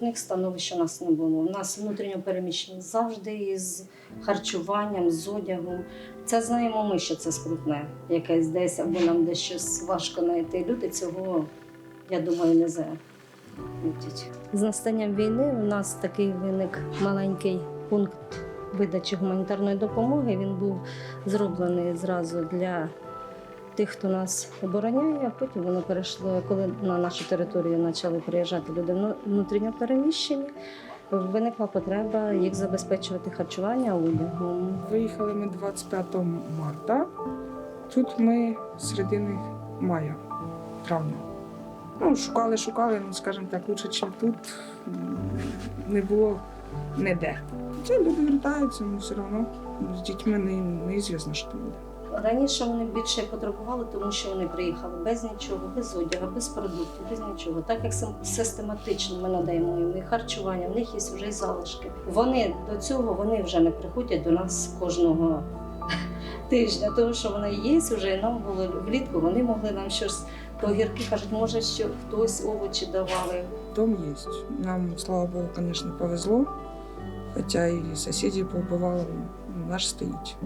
Них становища у нас не було. У нас внутрішньо переміщені завжди із харчуванням, з одягом. Це знаємо ми, що це скрутне якесь десь, або нам десь щось важко знайти. Люди цього, я думаю, не забудуть. З настанням війни у нас такий виник маленький пункт видачі гуманітарної допомоги. Він був зроблений зразу для тих, хто нас обороняє, а потім воно перейшло, коли на нашу територію почали приїжджати люди вну- внутрішньо переміщені. Виникла потреба їх забезпечувати харчування одягом. Виїхали ми 25 марта. Тут ми середини мая, травня. Ну, шукали, шукали, ну, скажімо так, лучше, ніж тут. Не було ніде. Це люди вертаються, ну все одно з дітьми не, неізвісно, що там буде. Раніше вони більше потребували, тому що вони приїхали без нічого, без одягу, без продуктів, без нічого. Так як систематично ми надаємо їм і харчування, в них є вже й залишки. Вони до цього вони вже не приходять до нас кожного тижня, тому що вони є вже, і нам було влітку, вони могли нам щось то огірки кажуть, може, що хтось овочі давали. Дом є. Нам, слава Богу, звісно, повезло. Хоча і сусідів повбивали, ну, наш стоїть.